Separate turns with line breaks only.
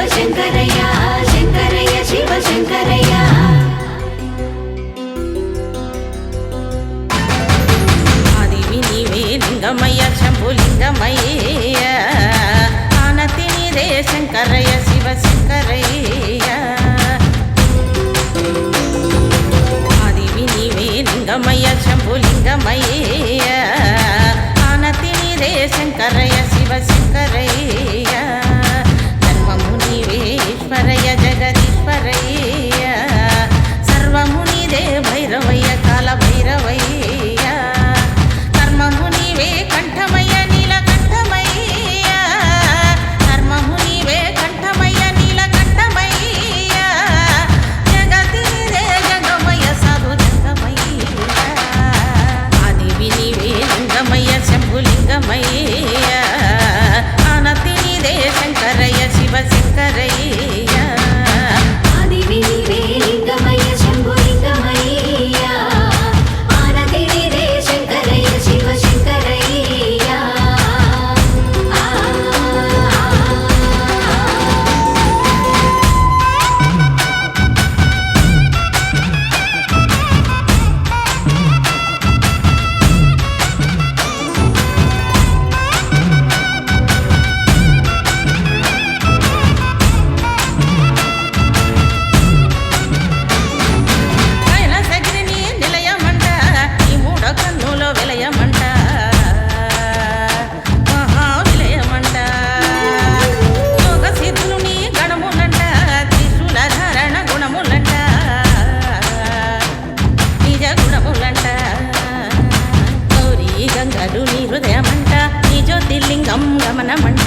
சிவசங்கரையா சங்கரைய சிவசங்கரையா
లింగమయ్య శంభు లింగమయ్య ఆనతినిదే శంకరయ్య శివ శంకరయ్య ఆదివి నీవే లింగమయ్య శంభు లింగమయ్య ఆనతినిదే శంకరయ్య శివ శంకరయ్య నీ హృదయమంట నీ జ్యోతిర్లింగం గమనమంట.